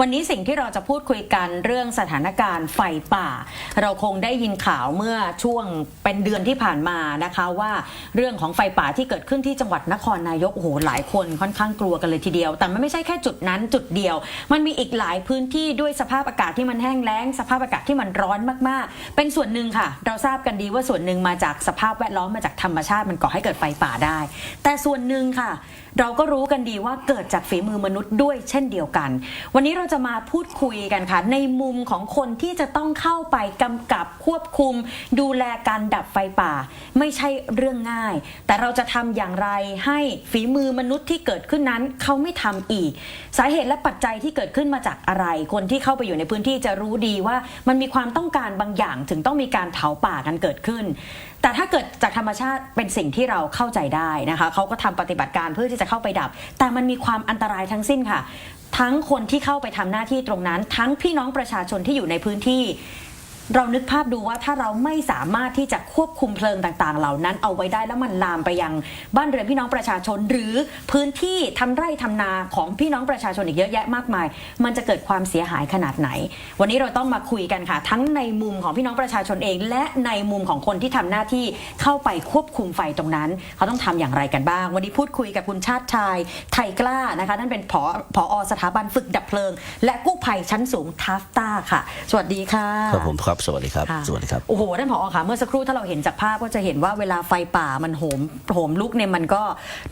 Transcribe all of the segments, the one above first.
วันนี้สิ่งที่เราจะพูดคุยกันเรื่องสถานการณ์ไฟป่า เราคงได้ยินข่าวเมื่อช่วงเป็นเดือนที่ผ่านมานะคะว่าเรื่องของไฟป่าที่เกิดขึ้นที่จังหวัดนครนายกโอ้โหหลายคนค่อนข้างกลัวกันเลยทีเดียว แต่มันไม่ใช่แค่จุดนั้นจุดเดียว มันมีอีกหลายพื้นที่ด้วยสภาพอากาศที่มันแห้งแล้ง สภาพอากาศที่มันร้อนมากๆ เป็นส่วนหนึ่งค่ะ เราทราบกันดีว่าส่วนหนึ่งมาจากสภาพแวดล้อมมาจากธรรมชาติมันก่อให้เกิดไฟป่าได้ แต่ส่วนหนึ่งค่ะ เราก็รู้กันดีว่าเกิดจากฝีมือมนุษย์ด้วยเช่นเดียวกัน วันนี้เราราจะมาพูดคุยกันค่ะ ในมุมของคนที่จะต้องเข้าไปกำกับควบคุม ดูแลการดับไฟป่า ไม่ใช่เรื่องง่าย แต่เราจะทำอย่างไรให้ฝีมือมนุษย์ที่เกิดขึ้นนั้นเขาไม่ทำอีก สาเหตุและปัจจัยที่เกิดขึ้นมาจากอะไร คนที่เข้าไปอยู่ในพื้นที่จะรู้ดีว่ามันมีความต้องการบางอย่างถึงต้องมีการเผาป่ากันเกิดขึ้น แต่ถ้าเกิดจากธรรมชาติเป็นสิ่งที่เราเข้าใจได้นะคะเขาก็ทำปฏิบัติการเพื่อที่จะเข้าไปดับ แต่มันมีความอันตรายทั้งสิ้นค่ะ ทั้งคนที่เข้าไปทำหน้าที่ตรงนั้น ทั้งพี่น้องประชาชนที่อยู่ในพื้นที่ เรานึกภาพดูว่าถ้าเราไม่สามารถที่จะควบคุมเพลิงต่างๆ เหล่านั้นเอาไว้ได้แล้วมันลามไปยังบ้านเรือนพี่น้องประชาชน หรือพื้นที่ทำไร่ทำนาของพี่น้องประชาชนอีกเยอะแยะมากมาย มันจะเกิดความเสียหายขนาดไหน วันนี้เราต้องมาคุยกันค่ะ ทั้งในมุมของพี่น้องประชาชนเอง และในมุมของคนที่ทำหน้าที่เข้าไปควบคุมไฟตรงนั้น เขาต้องทำอย่างไรกันบ้าง วันนี้พูดคุยกับคุณชาติชายไทยกล้านะคะท่านเป็นผอผอสถาบันฝึกดับเพลิง และกู้ภัยชั้นสูงทาฟต้าค่ะ สวัสดีค่ะครับผมครับสวัสดีครับค่ะสวัสดีครับ โอ้โหท่านผอค่ะเมื่อสักครู่ถ้าเราเห็นจากภาพก็จะเห็นว่าเวลาไฟป่ามันโหมโหมลุกเนี่ยมันก็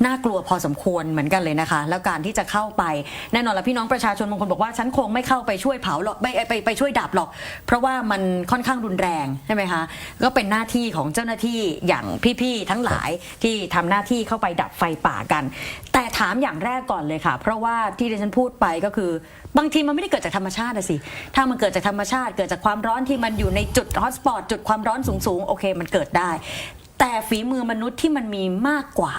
น่ากลัวพอสมควรเหมือนกันเลยนะคะ แล้วการที่จะเข้าไปแน่นอนแล้วพี่น้องประชาชนบางคนบอกว่าฉันคงไม่เข้าไปช่วยเผาหรอกไม่ไปไปไปช่วยดับหรอก เพราะว่ามันค่อนข้างรุนแรงใช่ไหมคะก็เป็นหน้าที่ของเจ้าหน้าที่อย่างพี่ๆทั้งหลายที่ทำหน้าที่เข้าไปดับไฟป่ากัน แต่ถามอย่างแรกก่อนเลยค่ะ เพราะว่าที่ดิฉันพูดไปก็คือบางทีมันไม่ได้เกิดจากธรรมชาติอะสิ ถ้ามันเกิดจากธรรมชาติ เกิดจากความร้อนที่มันอยู่ในจุดฮอตสปอตจุดความร้อนสูงๆ โอเค มันเกิดได้ แต่ฝีมือมนุษย์ที่มันมีมากกว่า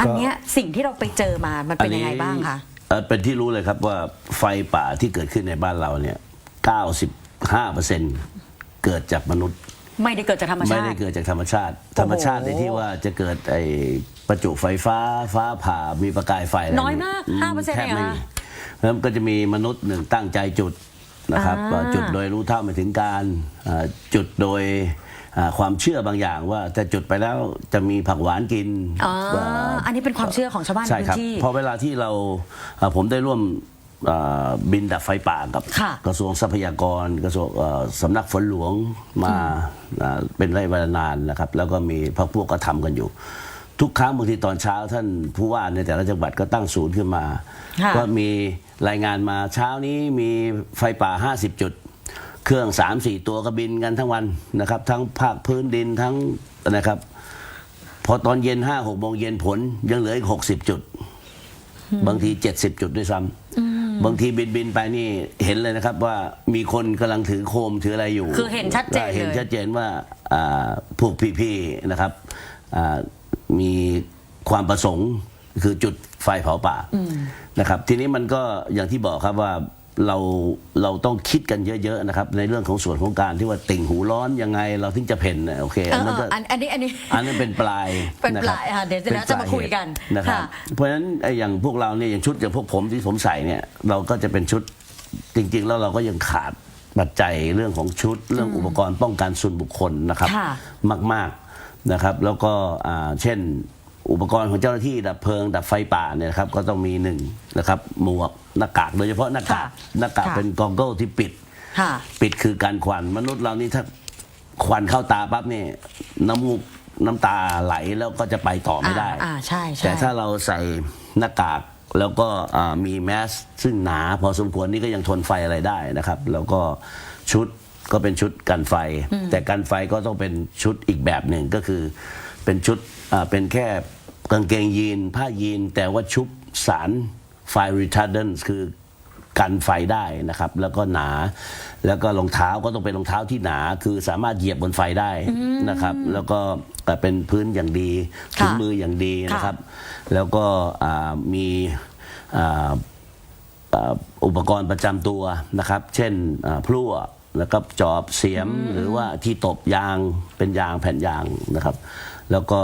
อันเนี้ยสิ่งที่เราไปเจอมามันเป็นยังไงบ้างคะเอ่อเป็นที่รู้เลยครับว่าไฟป่าที่เกิดขึ้นในบ้านเราเนี่ย 95%เกิดจากมนุษย์ ไม่ได้เกิดจากธรรมไม่ชาได้ติเกิดจากธรรมชาติ ธรรมชาติในที่ว่าจะเกิดไอ้ประจุไฟฟ้าฟ้าผ่ามีประกายไฟอะไรน้อยมากอื5%แทบเองเหรอไม่มี แล้วก็จะมีมนุษย์หนึ่งตั้งใจจุดนะครับอ่า จุดโดยรู้เท่าไม่ถึงการอ่าจุดโดยอ่าความเชื่อบางอย่างว่าจะจุดไปแล้วจะมีผักหวานกินอ๋ออันนี้เป็นความเชื่อของชาวบ้านในใช่พื้ครับนที่เพราะเวลาที่เราเอ่อผมได้ร่วมเอ่อบินดับไฟป่ากับ ค่ะ กระทรวงทรัพยากรกระทรวงเอ่อสำนักฝนหลวงมาอ่าเป็นระยะเวลานานนะครับ แล้วก็มีพรรคพวกก็ทำกันอยู่ ทุกครั้งบางทีตอนเช้าท่านผู้ว่าในแต่ละจังหวัดก็ตั้งศูนย์ขึ้นมา ค่ะว่ามีรายงานมาเช้านี้มีไฟป่า 50 จุด เครื่อง 3-4 ตัวก็บินกันทั้งวันนะครับ ทั้งภาคพื้นดินทั้งนะครับ พอตอนเย็นห้าหกโมงเย็นผลยังเหลืออีกหกสิบจุด บางทีเจ็ดสิบจุดด้วยซ้ำบางทีบินบินไปนี่เห็นเลยนะครับว่ามีคนกำลังถือโคมถืออะไรอยู่คือเห็นชัดเจนเลย เห็นชัดเจนว่าอ่าพวกพี่ๆนะครับอ่า มีความประสงค์คือจุดไฟเผาป่านะครับ ทีนี้มันก็อย่างที่บอกครับว่าเราเราต้องคิดกันเยอะๆนะครับ ในเรื่องของส่วนของการที่ว่าติ่งหูร้อนยังไงเราถึงจะเพ่นน่ะโอเคเอออันนั้นก็อันอันนี้อันนี้อันนั้นเป็นปลายเป็นนะปคลารับยค่ะเดี๋ยวป็เดี๋ยวจะมาคุยกันนะครับค่ะเพราะฉะนั้นไอ้อย่างพวกเราเนี่ยอย่างชุดอย่างพวกผมที่ผมใส่เนี่ยเราก็จะเป็นชุดจริง ๆ แล้วเราก็ยังขาดปัจจัยเรื่องของชุดเรื่องอุปกรณ์ป้องกันส่วนบุคคลนะครับค่ะมากๆ นะครับแล้วก็อ่าเช่นอุปกรณ์ของเจ้าหน้าที่ดับเพลิง ดับไฟป่าเนี่ยนะครับก็ต้องมีหนึ่งนะครับหมวกหน้ากากโดยเฉพาะหน้ากากค่ะหน้ากากค่ะเป็นกอ g เกิลที่ปิดค่ะปิดคือการควันมนุษย์เรานี่ถ้าควันเข้าตาปั๊บเนี่ยน้ำมูกน้ำตาไหลแล้วก็จะไปต่อไม่ได้อ่าอ่าใช่ใช่แต่ถ้าเราใส่หน้ากากแล้วก็อ่ามีแมสซึ่งหนาพอสมควรนี่ก็ยังทนไฟอะไรได้นะครับ แล้วก็ชุด ก็เป็นชุดกันไฟ แต่กันไฟก็ต้องเป็นชุดอีกแบบหนึ่งก็คือ เป็นชุดอ่าเป็นแค่กางเกงยีน ผ้ายีน แต่ว่าชุบสารไฟ retardant คือกันไฟได้นะครับ แล้วก็หนา แล้วก็รองเท้าก็ต้องเป็นรองเท้าที่หนา คือสามารถเหยียบบนไฟได้นะครับ แล้วก็แต่เป็นพื้นอย่างดีค่ะถุงมืออย่างดีนะครับ แล้วก็อ่ามีอ่าอ่าอุปกรณ์ประจำตัวนะครับ เช่นอ่าพลั่ว แล้วก็จอบเสียมหรือว่าที่ตบยางเป็นยางแผ่นยางนะครับ แล้วก็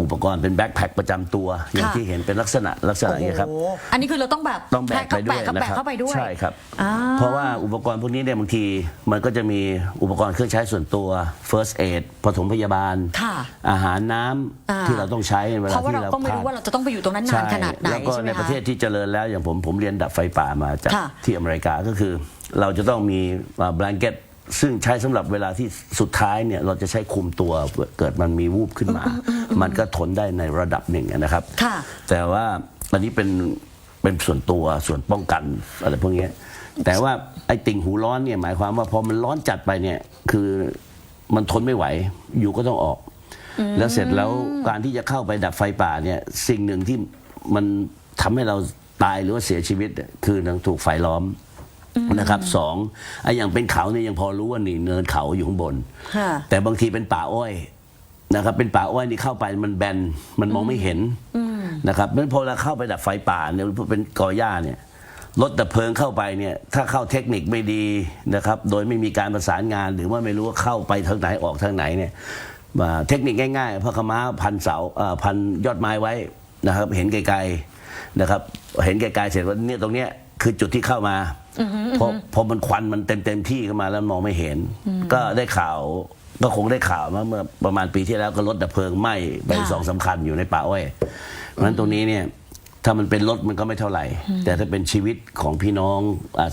อุปกรณ์เป็นแบ็คแพคประจำตัว อย่างที่เห็นเป็นลักษณะลักษณะอย่างนี้ยครับโอ้โหอันนี้คือเราต้องแบบต้องแบกไปด้วยแบกนะแบกครับเข้าไปด้วย ใช่ครับ อ่า เพราะว่าอุปกรณ์พวกนี้เนี่ยบางทีมันก็จะมีอุปกรณ์เครื่องใช้ส่วนตัว first aid ปฐมพยาบาล ค่ะอาหารน้ำอ่า ที่เราต้องใช้เวเพลาราะว่าที่เราเราก็ไม่รู้พลว่าเราจะต้องไปอยู่ตรงนั้นนาใช่นขนาดไหนแล้วก็ใช่ไหมในคะประเทศที่เจริญแล้วอย่างผมผมเรียนดับไฟป่ามาจากค่ะ ที่อเมริกาก็คือ เราจะต้องมีบลังเก็ตซึ่งใช้สำหรับเวลาที่สุดท้ายเนี่ยเราจะใช้คุมตัวเกิดมันมีวูบขึ้นมา มันก็ทนได้ในระดับหนึ่งนะครับค่ะแต่ว่าอันนี้เป็นเป็นส่วนตัวส่วนป้องกันอะไรพวกเนี้ยแต่ว่าไอ้ติ่งหูร้อนเนี่ยหมายความว่าพอมันร้อนจัดไปเนี่ยคือมันทนไม่ไหวอยู่ก็ต้องออก แล้วเสร็จแล้วการที่จะเข้าไปดับไฟป่าเนี่ยสิ่งหนึ่งที่มันทำให้เราตายหรือว่าเสียชีวิตเนี่ยคือหนังถูกไฟล้อม นะครับสองไอ้อย่างเป็นเขาเนี่ยยังพอรู้ว่านี่เนินเขาอยู่ข้างบน ค่ะ แต่บางทีเป็นป่าอ้อยนะครับ เป็นป่าอ้อยนี่เข้าไปมันแบนมันมองไม่เห็นนะครับเพราะฉะนั้นพอเราเข้าไปดับไฟป่าเนี่ยเป็นกอหญ้าเนี่ยรถดับเพลิงเข้าไปเนี่ยถ้าเข้าเทคนิคไม่ดีนะครับ โดยไม่มีการประสานงาน หรือว่าไม่รู้ว่าเข้าไปทางไหนออกทางไหนเนี่ยมาเทคนิคง่ายๆพระขาวม้าพันเสาเอ่อพันยอดไม้ไว้นะครับ เห็นไกลๆนะครับ เห็นไกลๆเสร็จว่าเนี่ยตรงเนี้ยคือจุดที่เข้ามา พอพอมันควันมันเต็มเต็มๆที่เข้ามาแล้วมองไม่เห็น ก็ได้ข่าวก็คงได้ข่าวมาเมื่อประมาณปีที่แล้วก็รถดับเพลิงไหม้ไปค่ะสองสามคัญอยู่ในป่าอ้อยเพราะฉะนั้นตรงนี้เนี่ยถ้ามันเป็นรถมันก็ไม่เท่าไหร่ แต่ถ้าเป็นชีวิตของพี่น้องอา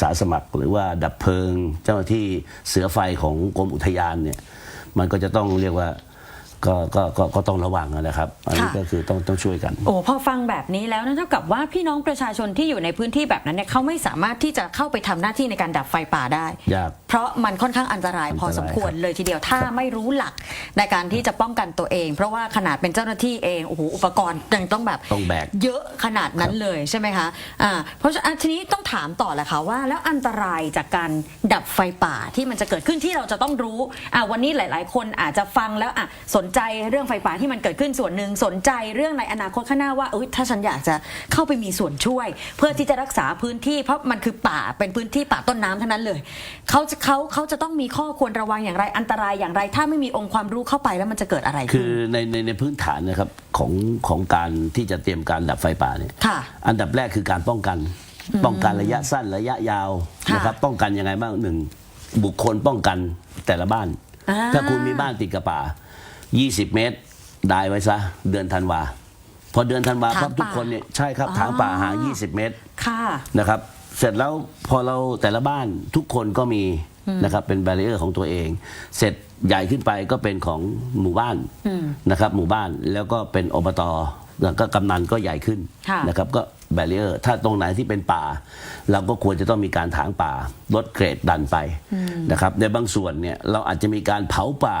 สาสมัคร หรือว่าดับเพลิง เจ้าหน้าที่เสือไฟของกรมอุทยานเนี่ยมันก็จะต้องเรียกว่า ก็ก็ก็ก็ต้องระวังนะครับ อันนี้ค่ะ ก็คือต้องต้องช่วยกัน โอ้พอฟังแบบนี้แล้วนั่นเท่ากับว่าพี่น้องประชาชนที่อยู่ในพื้นที่แบบนั้นเนี่ยเขาไม่สามารถที่จะเข้าไปทำหน้าที่ในการดับไฟป่าได้ ยาก เพราะมันค่อนข้างอันตรายอันตรายพอสมควรเลยทีเดียวถ้าไม่รู้หลักในการที่จะป้องกันตัวเอง เพราะว่าขนาดเป็นเจ้าหน้าที่เองโอ้โหอุปกรณ์ยังต้องแบบต้องแบก เยอะขนาดนั้นเลยใช่ไหมคะอ่าเพราะฉะนั้นทีนี้ต้องถามต่อแหละค่ะว่า แล้วอันตรายจากการดับไฟป่าที่มันจะเกิดขึ้นที่เราจะต้องรู้อ่าวันนี้หลาย ๆ คนอาจจะฟังแล้วอะสนใจเรื่องไฟป่าที่มันเกิดขึ้นส่วนหนึ่งสนใจเรื่องในอนาคตข้างหน้าว่าเอยถ้าฉันอยากจะเข้าไปมีส่วนช่วย เพื่อที่จะรักษาพื้นที่ เพราะมันคือป่าเป็นพื้นที่ป่าต้นน้ำทั้งนั้นเลยเขาจะเขาเขาจะต้องมีข้อควรระวังอย่างไรอันตรายอย่างไร ถ้าไม่มีองค์ความรู้เข้าไปแล้วมันจะเกิดอะไรคืขึ้น อในในในพื้นฐานนะครับของของการที่จะเตรียมการดับไฟป่าเนี่ยค่ะอันดับแรกคือการป้องกัน ป้องกันระยะสั้นระยะยาวค่ะนะครับป้องกันยังไงบ้างหนึ่งบุคคลป้องกันแต่ละบ้าน อ่าถ้าคุณมีบ้านติดกับป่า 20 เมตร ได้ไว้ซะ เดือนธันวา พอเดือนธันวาถางปั๊บทุกป่าคนเนี่ยใช่ครับอ๋อถางป่าห่าง 20 เมตรค่ะนะครับ เสร็จแล้วพอเราแต่ละบ้านทุกคนก็มีนะครับเป็นแบร r เออร์ของตัวเอง เสร็จใหญ่ขึ้นไปก็เป็นของหมู่บ้านนะครับ หมู่บ้านแล้วก็เป็นอบตแล้วก็กำนันก็ใหญ่ขึ้นค่ะนะครับก็แบร r เออร์ถ้าตรงไหนที่เป็นป่า เราก็ควรจะต้องมีการถางป่าลดเกรดดันไปนะครับในบางส่วนเนี่ยเราอาจจะมีการเผาป่า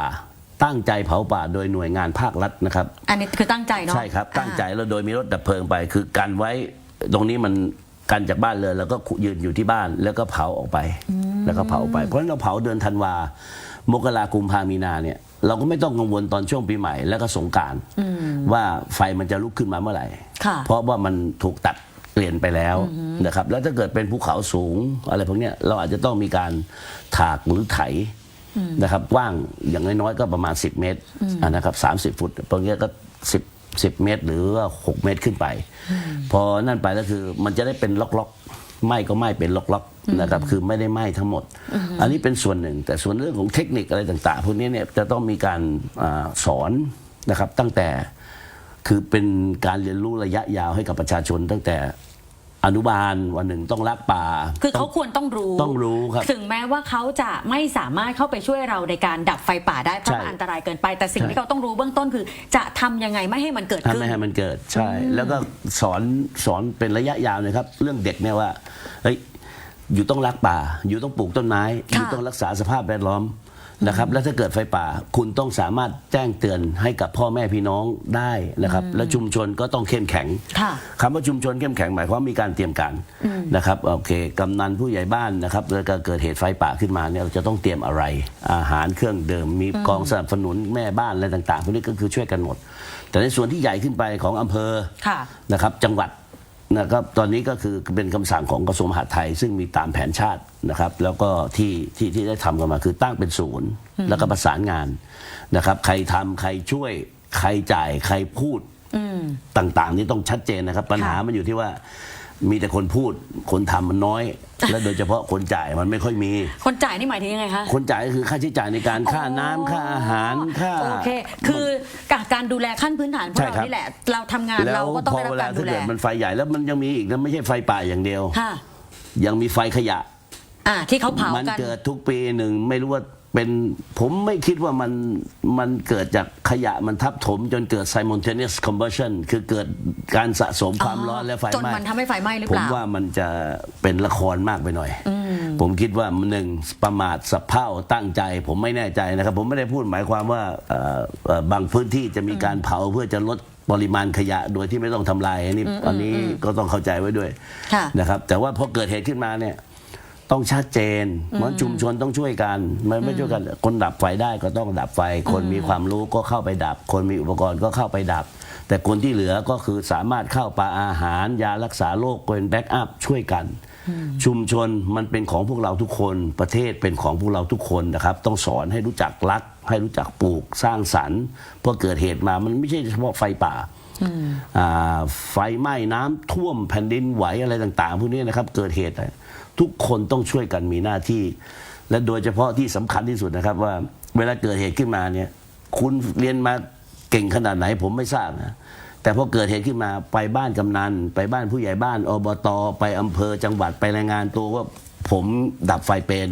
ตั้งใจเผาป่าโดยหน่วยงานภาครัฐนะครับ อันนี้คือตั้งใจเนาะใช่ครับ ตั้งใจแล้วโดยมีรถดับเพลิงไป คือกันไว้ตรงนี้มันกันจากบ้านเลยแล้วก็ยืนอยู่ที่บ้านแล้วก็เผาออกไป แล้วก็เผาออกไป เพราะฉะนั้นเราเผาเดือนธันวามกรากุมภามีนาเนี่ยเราก็ไม่ต้องกังวลตอนช่วงปีใหม่แล้วก็สงกรารว่าไฟมันจะลุกขึ้นมาเมื่อไหร่ค่ะเพราะว่ามันถูกตัดเปลี่ยนไปแล้วนะครับ แล้วถ้าเกิดเป็นภูเขาสูงอะไรพวกเนี้ยเราอาจจะต้องมีการถากหรือไถ นะครับกว้างอย่างน้อยๆก็ประมาณ 10 เมตรอะนะครับ30 ฟุตตรงเนี้ยก็ 10 10 เมตร หรือว่า 6 เมตรขึ้นไป พอนั่นไปแล้วคือมันจะได้เป็นล็อกๆไหม้ก็ไหม้เป็นล็อกๆนะครับคือไม่ได้ไหม้ทั้งหมด อันนี้เป็นส่วนหนึ่ง แต่ส่วนเรื่องของเทคนิคอะไรต่างๆพวกนี้เนี่ยจะต้องมีการอาสอนนะครับตั้งแต่คือเป็นการเรียนรู้ระยะยาวให้กับประชาชนตั้งแต่ อนุบาลวันหนึ่งต้องรักป่า คือเขาต้งควรต้องรู้ต้องรู้ครับถึงแม้ว่าเขาจะไม่สามารถเข้าไปช่วยเราในการดับไฟป่าได้เพราะใช่มันอันตรายเกินไป แต่สิ่งใช่ที่เขาต้องรู้เบื้องต้นคือ จะทำยังไงไม่ให้มันเกิดถ้าขึ้นไม่ให้มันเกิดใช่ แล้วก็สอนสอนเป็นระยะยาวนะครับ เรื่องเด็กเนี่ยว่าเฮ้ยอยู่ต้องรักป่า อยู่ต้องปลูกต้นไม้ค่ะอยู่ต้องรักษาสภาพแวดล้อม นะครับแล้วถ้าเกิดไฟป่าคุณต้องสามารถแจ้งเตือนให้กับพ่อแม่พี่น้องได้นะครับและชุมชนก็ต้องเข้มแข็งค่ะคำว่าชุมชนเข้มแข็งหมายความว่ามีการเตรียมการนะครับโอเคกำนันผู้ใหญ่บ้านนะครับแล้วก็เกิดเหตุไฟป่าขึ้นมาเนี่ยเราจะต้องเตรียมอะไร อาหารเครื่องดื่มมีกองสนับสนุนแม่บ้านอะไรต่างๆพวกนี้ก็คือช่วยกันหมด แต่ในส่วนที่ใหญ่ขึ้นไปของอำเภอค่ะนะครับจังหวัด นะครับตอนนี้ก็คือเป็นคำสั่งของกระทรวงมหาดไทย ซึ่งมีตามแผนชาตินะครับ แล้วก็ที่ที่ที่ได้ทำกันมาคือตั้งเป็นศูนย์ แล้วก็ประสานงานนะครับ ใครทำใครช่วยใครจ่ายใครพูดอืมต่างๆ นี่ต้องชัดเจนนะครับ ปัญหาค่ะมันอยู่ที่ว่า มีแต่คนพูดคนทำมันน้อย และโดยเฉพาะคนจ่ายมันไม่ค่อยมี คนจ่ายนี่หมายถึงยังไงคะคนจ่ายก็คือค่าใช้จ่ายในการค่าน้ำค่าอาหารค่า โอเค คือการดูแลขั้นพื้นฐานพวกใช่เราครับ นี่แหละ เราทำงานแล้เราวก็ต้องพอได้รับเวลาการดูถ้าแลเกิดมันไฟใหญ่แล้วมันยังมีอีกนะไม่ใช่ไฟป่าอย่างเดียว ค่ะยังมีไฟขยะ อ่าที่เขาเผามันกัน เกิดทุกปีหนึ่งไม่รู้ว่า เป็นผมไม่คิดว่ามันมันเกิดจากขยะมันทับถม จนเกิด simultaneous combustion คือเกิดการสะสมความร้อนและไฟจนไหม้มันทำให้ไฟไหม้หรือผเปมล่าว่ามันจะเป็นละครมากไปหน่อย ผมคิดว่าหนึ่งประมาทสะเพร่าตั้งใจ ผมไม่แน่ใจนะครับ ผมไม่ได้พูดหมายความว่าเอ่อเอ่อบางพื้นที่จะมีการเผาเพื่อจะลดปริมาณขยะโดยที่ไม่ต้องทำลายอันนี้อันนี้ก็ต้องเข้าใจไว้ด้วยค่ะนะครับ แต่ว่าพอเกิดเหตุขึ้นมาเนี่ย ต้องชัดเจนเหมือนชุมชนต้องช่วยกันมันไม่ช่วยกันคนดับไฟได้ก็ต้องดับไฟ คนมีความรู้ก็เข้าไปดับ คนมีอุปกรณ์ก็เข้าไปดับ แต่คนที่เหลือก็คือสามารถเข้าปลาอาหาร ยารักษาโรคเป็นแบ็กอัพช่วยกัน ชุมชนมันเป็นของพวกเราทุกคนประเทศเป็นของพวกเราทุกคนนะครับ ต้องสอนให้รู้จักรัก ให้รู้จักปลูกสร้างสรรค์พอเกิดเหตุมามันไม่ใช่เฉพาะไฟป่าอ่าไฟไหม้น้ำท่วมแผ่นดินไหวอะไรต่าง ๆ พวกนี้นะครับเกิดเหตุอะไร ทุกคนต้องช่วยกันมีหน้าที่ และโดยเฉพาะที่สำคัญที่สุดนะครับ ว่าเวลาเกิดเหตุขึ้นมาเนี่ย คุณเรียนมาเก่งขนาดไหนผมไม่ทราบนะแต่พอเกิดเหตุขึ้นมาไปบ้านกำนัน ไปบ้านผู้ใหญ่บ้านอบตไปอำเภอจังหวัดไปรายงานตัวว่าผมดับไฟเป็น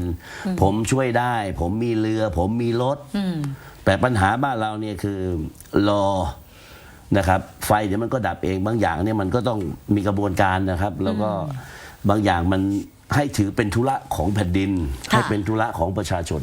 ผมช่วยได้ ผมมีเรือ ผมมีรถแต่ปัญหาบ้านเราเนี่ยคือรอนะครับ ไฟเดี๋ยวมันก็ดับเองบางอย่างเนี่ยมันก็ต้องมีกระบวนการนะครับ แล้วก็บางอย่างมัน ให้ถือเป็นธุระของแผ่นดิน ให้เป็นธุระของประชาชน